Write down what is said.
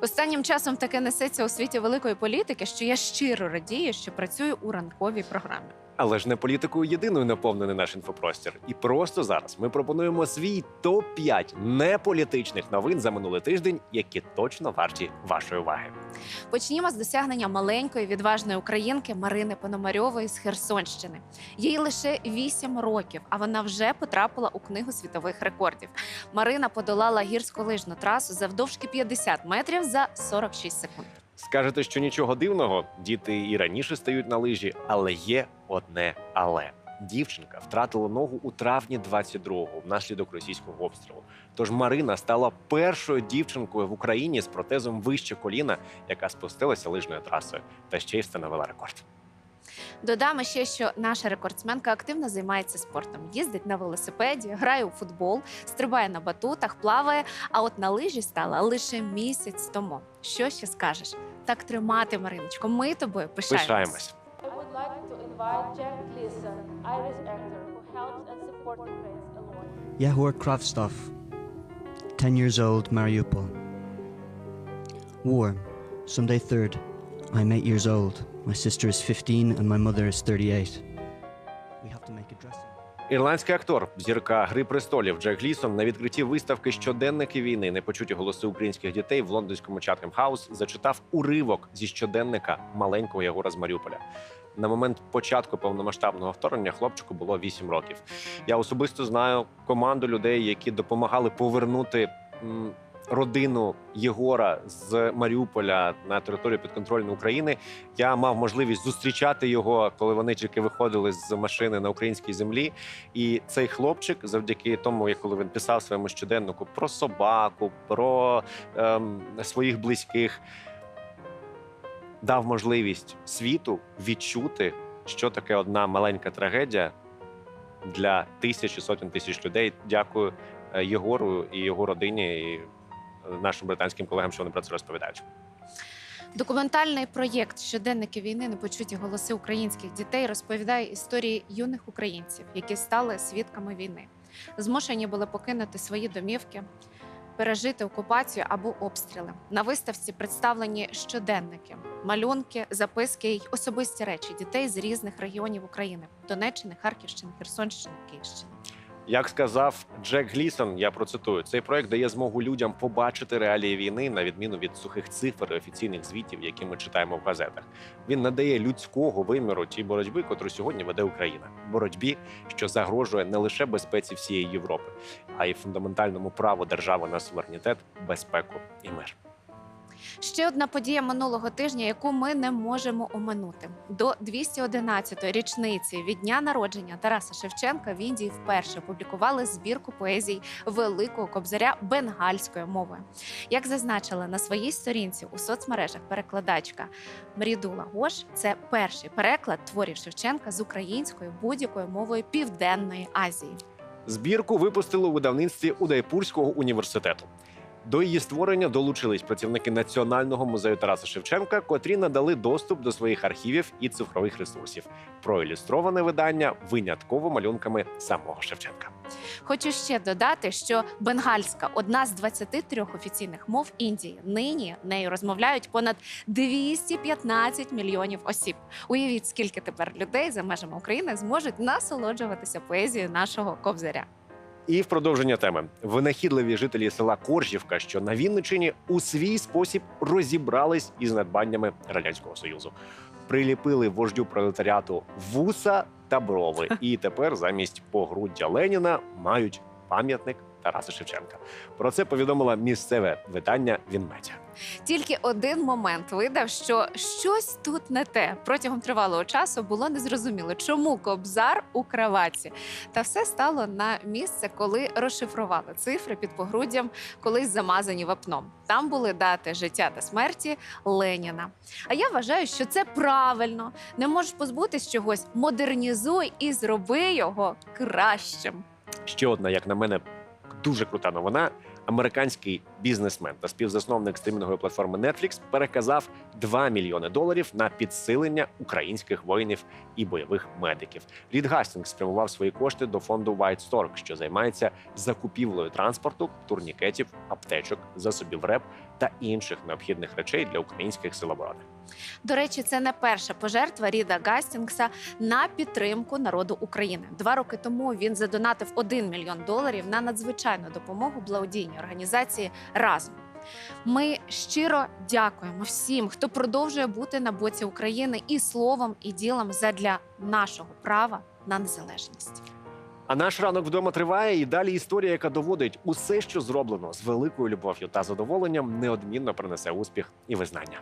Останнім часом таке несеться у світі великої політики, що я щиро радію, що працюю у ранковій програмі. Але ж не політикою єдиною наповнений наш інфопростір. І просто зараз ми пропонуємо свій топ 5 неполітичних новин за минулий тиждень, які точно варті вашої уваги. Почнімо з досягнення маленької відважної українки Марини Пономарьової з Херсонщини. Їй лише 8 років, а вона вже потрапила у книгу світових рекордів. Марина подолала гірськолижну трасу завдовжки 50 метрів за 46 секунд. Скажете, що нічого дивного, діти і раніше стають на лижі, але є одне але. Дівчинка втратила ногу у травні 22-го внаслідок російського обстрілу. Тож Марина стала першою дівчинкою в Україні з протезом вище коліна, яка спустилася лижною трасою, та ще й встановила рекорд. Додамо ще, що наша рекордсменка активно займається спортом, їздить на велосипеді, грає у футбол, стрибає на батутах, плаває. А от на лижі стала лише місяць тому. Що ще скажеш? Так тримати, Мариночко. Ми тобою пишаємось. Пишаємось. Yahor Kravstov, 10 years old, Mariupol. War, Sunday 3rd. I'm 8 years old. My sister is 15 and my mother is 38. We have to make a dressing. Ірландський актор, зірка Гри престолів Джек Глісон на відкритті виставки Щоденники війни непочуті голоси українських дітей в лондонському Чатхем Хаус зачитав уривок зі щоденника маленького Ягора з Маріуполя. На момент початку повномасштабного вторгнення хлопчику було 8 років. Я особисто знаю команду людей, які допомагали повернути родину Єгора з Маріуполя на територію підконтрольної України. Я мав можливість зустрічати його, коли вони тільки виходили з машини на українській землі. І цей хлопчик, завдяки тому, як коли він писав своєму щоденнику про собаку, про ем, своїх близьких, дав можливість світу відчути, що таке одна маленька трагедія для тисяч і сотень тисяч людей. Дякую е, Єгору і його родині, нашим британським колегам, що вони про це розповідають. Документальний проєкт Щоденники війни непочуті голоси українських дітей розповідає історії юних українців, які стали свідками війни. Змушені були покинути свої домівки, пережити окупацію або обстріли. На виставці представлені щоденники, малюнки, записки й особисті речі дітей з різних регіонів України: Донеччини, Харківщини, Херсонщини, Київщини. Як сказав Джек Глісон, я процитую: цей проект дає змогу людям побачити реалії війни на відміну від сухих цифр і офіційних звітів, які ми читаємо в газетах. Він надає людського виміру тій боротьбі, котру сьогодні веде Україна. Боротьбі, що загрожує не лише безпеці всієї Європи, а й фундаментальному праву держави на суверенітет, безпеку і мир. Ще одна подія минулого тижня, яку ми не можемо оминути. До 211-ї річниці від дня народження Тараса Шевченка в Індії вперше опублікували збірку поезій Великого Кобзаря бенгальською мовою. Як зазначила на своїй сторінці у соцмережах перекладачка Мрідула Гош, це перший переклад творів Шевченка з українською будь-якою мовою Південної Азії. Збірку випустили у видавництві Удайпурського університету. До її створення долучились працівники Національного музею Тараса Шевченка, котрі надали доступ до своїх архівів і цифрових ресурсів. Проілюстроване видання винятково малюнками самого Шевченка. Хочу ще додати, що бенгальська одна з 23 офіційних мов Індії. Нині нею розмовляють понад 215 мільйонів осіб. Уявіть, скільки тепер людей за межами України зможуть насолоджуватися поезією нашого кобзаря. І в продовження теми. Винахідливі жителі села Коржівка, що на Вінничині у свій спосіб розібрались із надбаннями радянського союзу, приліпили вождю пролетаріату вуса та брови, і тепер замість погруддя Леніна мають пам'ятник Тараса Шевченка. Про це повідомила місцеве видання Вінмедіа. Тільки один момент видав, що щось тут не те. Протягом тривалого часу було незрозуміло, чому кобзар у краваці. Та все стало на місце, коли розшифрували цифри під погруддям, колись замазані вапном. Там були дати життя та смерті Леніна. А я вважаю, що це правильно. Не можеш позбутись чогось, модернізуй і зроби його кращим. Ще одна, як на мене, дуже крута новина. Американський бізнесмен та співзасновник стрімінгової платформи Netflix, переказав 2 мільйони доларів на підсилення українських воїнів і бойових медиків. Рід Гастінгс спрямував свої кошти до фонду White Stork, що займається закупівлею транспорту, турнікетів, аптечок, засобів РЕП та інших необхідних речей для українських сил оборони. До речі, це не перша пожертва Ріда Гастінгса на підтримку народу України. Два роки тому він задонатив 1 мільйон доларів на надзвичайну допомогу благодійній організації разом. Ми щиро дякуємо всім, хто продовжує бути на боці України і словом, і ділом задля нашого права на незалежність. А наш ранок вдома триває, і далі історія, яка доводить усе, що зроблено з великою любов'ю та задоволенням, неодмінно принесе успіх і визнання.